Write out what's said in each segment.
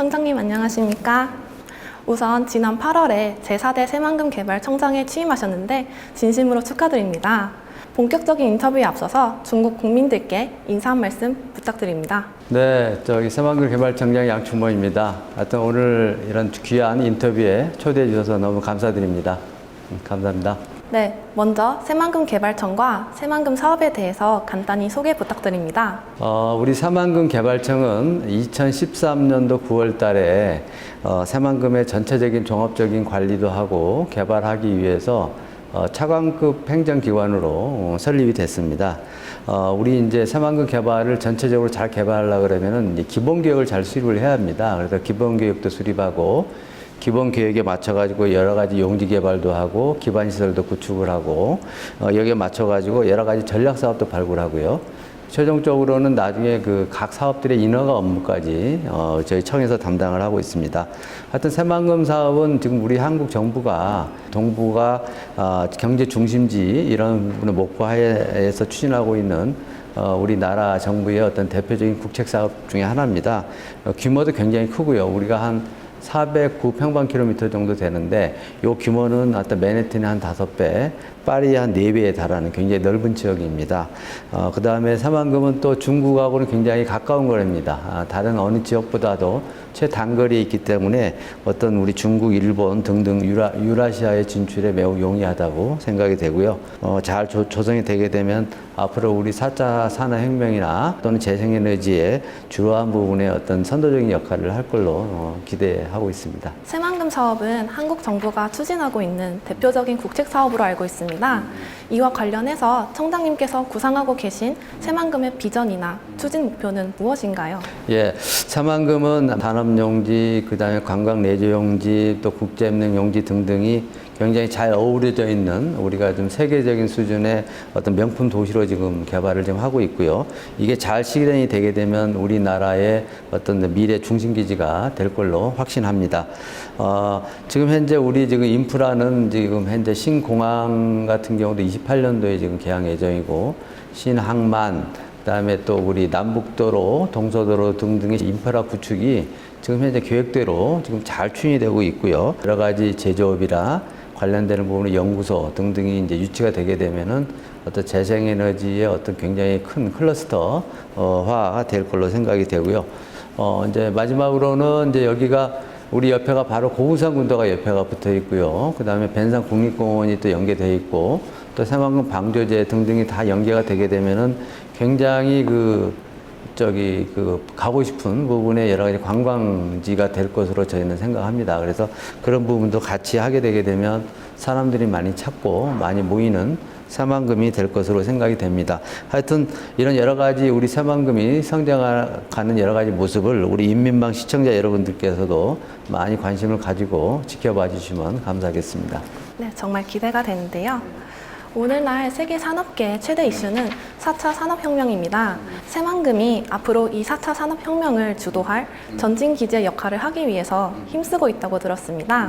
청장님 안녕하십니까? 우선 지난 8월에 제4대 새만금 개발 청장에 취임하셨는데 진심으로 축하드립니다. 본격적인 인터뷰에 앞서서 중국 국민들께 인사 한 말씀 부탁드립니다. 네, 저기 새만금 개발청장 양충모입니다. 하여튼 오늘 이런 귀한 인터뷰에 초대해 주셔서 너무 감사드립니다. 음, 감사합니다. 네, 먼저 새만금 개발청과 새만금 사업에 대해서 간단히 소개 부탁드립니다. 어, 우리 새만금 개발청은 2013년도 9월 달에 어, 새만금의 전체적인 종합적인 관리도 하고 개발하기 위해서 어, 차관급 행정기관으로 어, 설립이 됐습니다. 어, 우리 이제 새만금 개발을 전체적으로 잘 개발하려고 그러면은 기본 계획을 잘 수립을 해야 합니다. 그래서 기본 계획도 수립하고 기본 계획에 맞춰가지고 여러 가지 용지 개발도 하고 기반 시설도 구축을 하고 어, 여기에 맞춰가지고 여러 가지 전략 사업도 발굴하고요. 최종적으로는 나중에 그 각 사업들의 인허가 업무까지 어, 저희 청에서 담당을 하고 있습니다. 하여튼 새만금 사업은 지금 우리 한국 정부가 동부가 어, 경제 중심지 이런 부분을 목표하에서 추진하고 있는 어, 우리나라 정부의 어떤 대표적인 국책 사업 중에 하나입니다. 어, 규모도 굉장히 크고요. 우리가 한 409평방킬로미터 정도 되는데 이 규모는 어떤 맨해튼의 한 다섯 배, 파리의 한 네 배에 달하는 굉장히 넓은 지역입니다. 어, 그 다음에 사만금은 또 중국하고는 굉장히 가까운 거리입니다. 아, 다른 어느 지역보다도 최단거리에 있기 때문에 어떤 우리 중국, 일본 등등 유라, 유라시아의 진출에 매우 용이하다고 생각이 되고요. 어, 잘 조, 조성이 되게 되면 앞으로 우리 4차 산업혁명이나 또는 재생에너지의 주요한 부분에 어떤 선도적인 역할을 할 걸로 어, 기대 하고 있습니다. 새만금 사업은 한국 정부가 추진하고 있는 대표적인 국책 사업으로 알고 있습니다. 이와 관련해서 청장님께서 구상하고 계신 새만금의 비전이나 추진 목표는 무엇인가요? 예, 사만금은 산업용지, 그 다음에 관광 내조용지, 또 국제협력용지 등등이 굉장히 잘 어우러져 있는 우리가 좀 세계적인 수준의 어떤 명품 도시로 지금 개발을 지금 하고 있고요. 이게 잘 실현이 되게 되면 우리나라의 어떤 미래 중심 기지가 될 걸로 확신합니다. 어, 지금 현재 우리 지금 인프라는 지금 현재 신공항 같은 경우도 28년도에 지금 개항 예정이고 신항만 그다음에 또 우리 남북도로, 동서도로 등등의 인프라 구축이 지금 현재 계획대로 지금 잘 추진이 되고 있고요. 여러 가지 제조업이라 관련되는 부분의 연구소 등등이 이제 유치가 되게 되면은 어떤 재생에너지의 어떤 굉장히 큰 클러스터화가 될 걸로 생각이 되고요. 어, 이제 마지막으로는 이제 여기가 우리 옆에가 바로 고우산 군도가 옆에가 붙어 있고요. 그 다음에 벤산 국립공원이 또 연계되어 있고 또 새만금 방조제 등등이 다 연계가 되게 되면은 굉장히 그 저기 그 가고 싶은 부분에 여러 가지 관광지가 될 것으로 저희는 생각합니다. 그래서 그런 부분도 같이 하게 되게 되면 사람들이 많이 찾고 많이 모이는 새만금이 될 것으로 생각이 됩니다. 하여튼 이런 여러 가지 우리 새만금이 성장하는 여러 가지 모습을 우리 인민방 시청자 여러분들께서도 많이 관심을 가지고 지켜봐 주시면 감사하겠습니다. 네, 정말 기대가 되는데요. 오늘날 세계 산업계의 최대 이슈는 4차 산업혁명입니다. 새만금이 앞으로 이 4차 산업혁명을 주도할 전진기지의 역할을 하기 위해서 힘쓰고 있다고 들었습니다.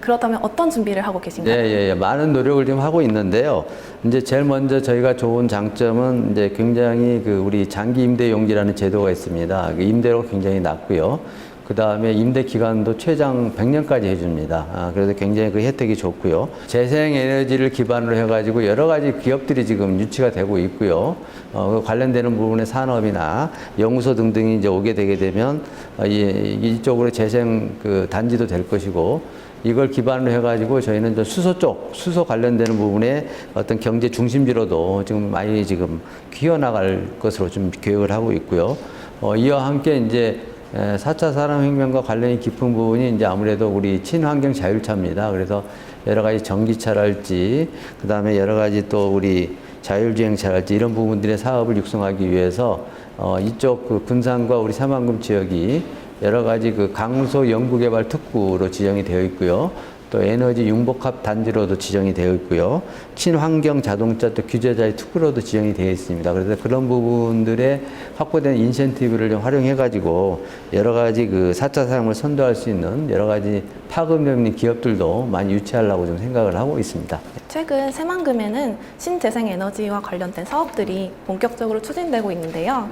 그렇다면 어떤 준비를 하고 계신가요? 네, 예, 예. 많은 노력을 지금 하고 있는데요. 이제 제일 먼저 저희가 좋은 장점은 이제 굉장히 그 우리 장기 임대 용지라는 제도가 있습니다. 그 임대료가 굉장히 낮고요. 그 다음에 임대 기간도 최장 100년까지 해줍니다. 아, 그래서 굉장히 그 혜택이 좋고요. 재생 에너지를 기반으로 해가지고 여러 가지 기업들이 지금 유치가 되고 있고요. 어, 그 관련되는 부분의 산업이나 연구소 등등이 이제 오게 되게 되면 어, 이, 이쪽으로 재생 그 단지도 될 것이고 이걸 기반으로 해가지고 저희는 저 수소 쪽, 수소 관련되는 부분에 어떤 경제 중심지로도 지금 많이 지금 키워나갈 것으로 좀 계획을 하고 있고요. 어, 이와 함께 이제 에, 4차 산업혁명과 관련이 깊은 부분이 이제 아무래도 우리 친환경 자율차입니다. 그래서 여러 가지 전기차랄지, 그 다음에 여러 가지 또 우리 자율주행차랄지 이런 부분들의 사업을 육성하기 위해서 어, 이쪽 그 군산과 우리 새만금 지역이 여러 가지 그 강소 연구개발 특구로 지정이 되어 있고요. 또 에너지 융복합 단지로도 지정이 되어 있고요. 친환경 자동차 또 규제자의 특구로도 지정이 되어 있습니다. 그래서 그런 부분들에 확보된 인센티브를 좀 활용해 가지고 여러 가지 그 4차 산업을 선도할 수 있는 여러 가지 파급력 있는 기업들도 많이 유치하려고 좀 생각을 하고 있습니다. 최근 새만금에는 신재생 에너지와 관련된 사업들이 본격적으로 추진되고 있는데요.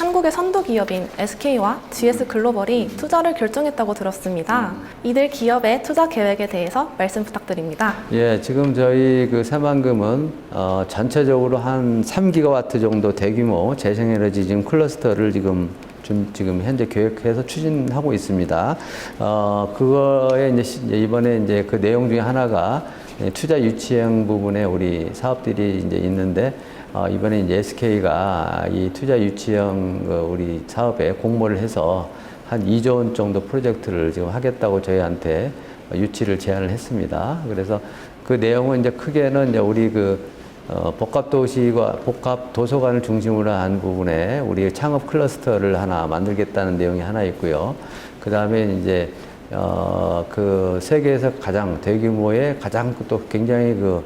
한국의 선도 기업인 SK와 GS 글로벌이 투자를 결정했다고 들었습니다. 이들 기업의 투자 계획에 대해서 말씀 부탁드립니다. 예, 지금 저희 그 새만금은 어, 전체적으로 한 3기가와트 정도 대규모 재생에너지 지금 클러스터를 지금 좀 지금 현재 계획해서 추진하고 있습니다. 어, 그거에 이제 이번에 이제 그 내용 중에 하나가 예, 투자 유치형 부분에 우리 사업들이 이제 있는데 어, 이번에 이제 SK가 이 투자 유치형 그 우리 사업에 공모를 해서 한 2조 원 정도 프로젝트를 지금 하겠다고 저희한테 유치를 제안을 했습니다. 그래서 그 내용은 이제 크게는 이제 우리 그 어, 복합도시와 복합도서관을 중심으로 한 부분에 우리 창업 클러스터를 하나 만들겠다는 내용이 하나 있고요. 그 다음에 이제 어, 그 세계에서 가장 대규모의 가장 또 굉장히 그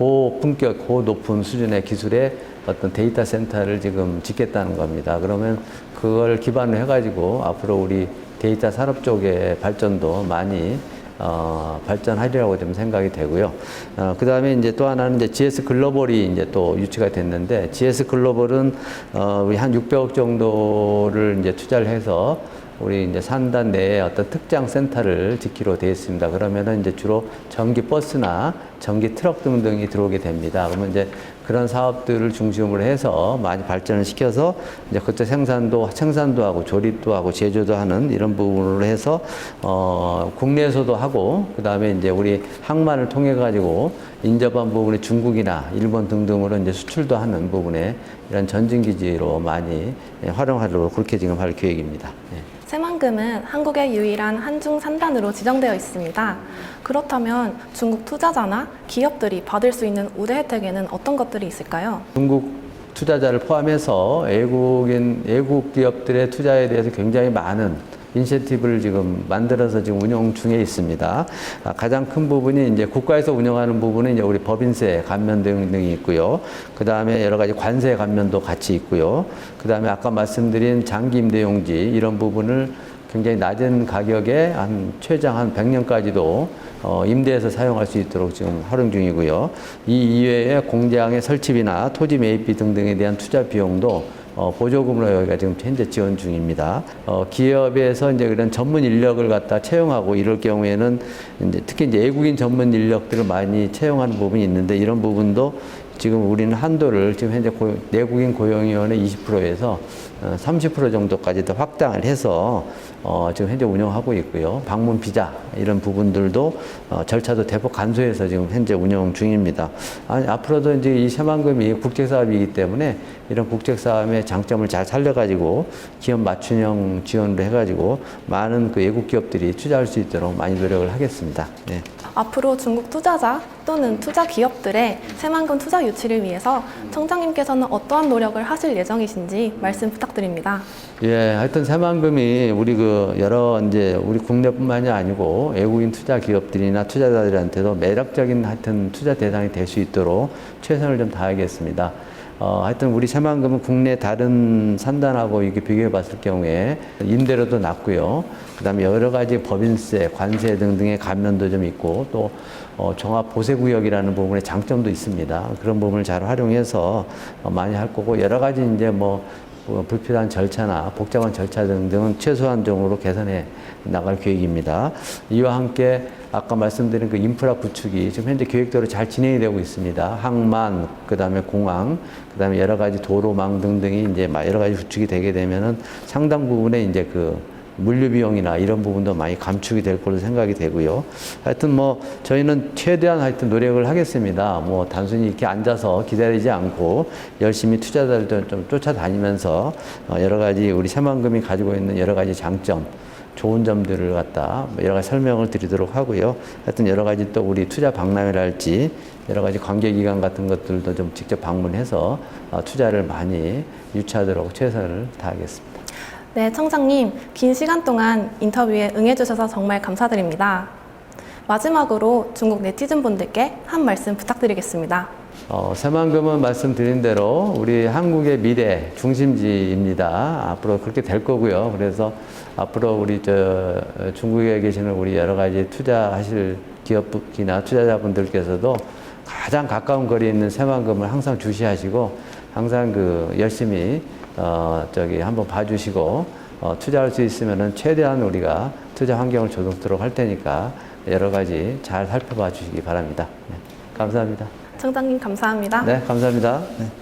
고품격, 고높은 수준의 기술의 어떤 데이터 센터를 지금 짓겠다는 겁니다. 그러면 그걸 기반으로 해가지고 앞으로 우리 데이터 산업 쪽의 발전도 많이 어, 발전하리라고 좀 생각이 되고요. 어, 그 다음에 이제 또 하나는 이제 GS 글로벌이 이제 또 유치가 됐는데 GS 글로벌은 어, 우리 한 600억 정도를 이제 투자를 해서 우리 이제 산단 내에 어떤 특장 센터를 짓기로 되어 있습니다. 그러면은 이제 주로 전기 버스나 전기 트럭 등등이 들어오게 됩니다. 그러면 이제 그런 사업들을 중심으로 해서 많이 발전을 시켜서 이제 그때 생산도 생산도 하고 조립도 하고 제조도 하는 이런 부분으로 해서 어 국내에서도 하고 그다음에 이제 우리 항만을 통해 가지고 인접한 부분에 중국이나 일본 등등으로 이제 수출도 하는 부분에 이런 전진 기지로 많이 예, 활용하도록 그렇게 지금 할 계획입니다. 예. 새만금은 한국의 유일한 한중 산단으로 지정되어 있습니다. 그렇다면 중국 투자자나 기업들이 받을 수 있는 우대 혜택에는 어떤 것들이 있을까요? 중국 투자자를 포함해서 외국인 외국 기업들의 투자에 대해서 굉장히 많은 인센티브를 지금 만들어서 지금 운영 중에 있습니다. 아, 가장 큰 부분이 이제 국가에서 운영하는 부분은 이제 우리 법인세 감면 등등이 있고요. 그 다음에 여러 가지 관세 감면도 같이 있고요. 그 다음에 아까 말씀드린 장기 임대용지 이런 부분을 굉장히 낮은 가격에 한 최장 한 100년까지도 어, 임대해서 사용할 수 있도록 지금 활용 중이고요. 이 이외에 공장의 설치비나 토지 매입비 등등에 대한 투자 비용도 어, 보조금으로 여기가 지금 현재 지원 중입니다. 어, 기업에서 이제 그런 전문 인력을 갖다 채용하고 이럴 경우에는 이제 특히 이제 외국인 전문 인력들을 많이 채용하는 부분이 있는데 이런 부분도 지금 우리는 한도를 지금 현재 고용, 내국인 고용위원회 20%에서 어, 30% 정도까지 더 확장을 해서 어, 지금 현재 운영하고 있고요. 방문 비자 이런 부분들도 어, 절차도 대폭 간소해서 지금 현재 운영 중입니다. 아니, 앞으로도 이제 이 새만금이 국제 사업이기 때문에 이런 국제 사업의 장점을 잘 살려가지고 기업 맞춤형 지원을 해가지고 많은 그 외국 기업들이 투자할 수 있도록 많이 노력을 하겠습니다. 네. 앞으로 중국 투자자 또는 투자 기업들의 새만금 투자 유치를 위해서 청장님께서는 어떠한 노력을 하실 예정이신지 말씀 부탁드립니다. 예, 하여튼 새만금이 우리 그 여러 이제 우리 국내뿐만이 아니고 외국인 투자 기업들이나 투자자들한테도 매력적인 하여튼 투자 대상이 될 수 있도록 최선을 좀 다하겠습니다. 어, 하여튼 우리 새만금은 국내 다른 산단하고 이게 비교해 봤을 경우에 임대료도 낮고요. 그 다음에 여러 가지 법인세, 관세 등등의 감면도 좀 있고 또 어, 종합 보세구역이라는 부분에 장점도 있습니다. 그런 부분을 잘 활용해서 어, 많이 할 거고 여러 가지 이제 뭐뭐 불필요한 절차나 복잡한 절차 등등은 최소한 정도로 개선해 나갈 계획입니다. 이와 함께 아까 말씀드린 그 인프라 구축이 지금 현재 계획대로 잘 진행이 되고 있습니다. 항만, 그 다음에 공항, 그 다음에 여러 가지 도로망 등등이 이제 막 여러 가지 구축이 되게 되면은 상당 부분에 이제 그 물류 비용이나 이런 부분도 많이 감축이 될 걸로 생각이 되고요. 하여튼 뭐 저희는 최대한 하여튼 노력을 하겠습니다. 뭐 단순히 이렇게 앉아서 기다리지 않고 열심히 투자자들도 좀 쫓아다니면서 어, 여러 가지 우리 새만금이 가지고 있는 여러 가지 장점, 좋은 점들을 갖다 뭐 여러 가지 설명을 드리도록 하고요. 하여튼 여러 가지 또 우리 투자 박람회랄지 여러 가지 관계기관 같은 것들도 좀 직접 방문해서 어, 투자를 많이 유치하도록 최선을 다하겠습니다. 네, 청장님, 긴 시간 동안 인터뷰에 응해주셔서 정말 감사드립니다. 마지막으로 중국 네티즌 분들께 한 말씀 부탁드리겠습니다. 어, 새만금은 말씀드린 대로 우리 한국의 미래 중심지입니다. 앞으로 그렇게 될 거고요. 그래서 앞으로 우리 저 중국에 계시는 우리 여러 가지 투자하실 기업이나 투자자분들께서도 가장 가까운 거리에 있는 새만금을 항상 주시하시고 항상 그 열심히 어 저기 한번 봐주시고 어 투자할 수 있으면은 최대한 우리가 투자 환경을 조성토록 할 테니까 여러 가지 잘 살펴봐 주시기 바랍니다. 네, 감사합니다. 청장님 감사합니다. 네, 감사합니다. 네.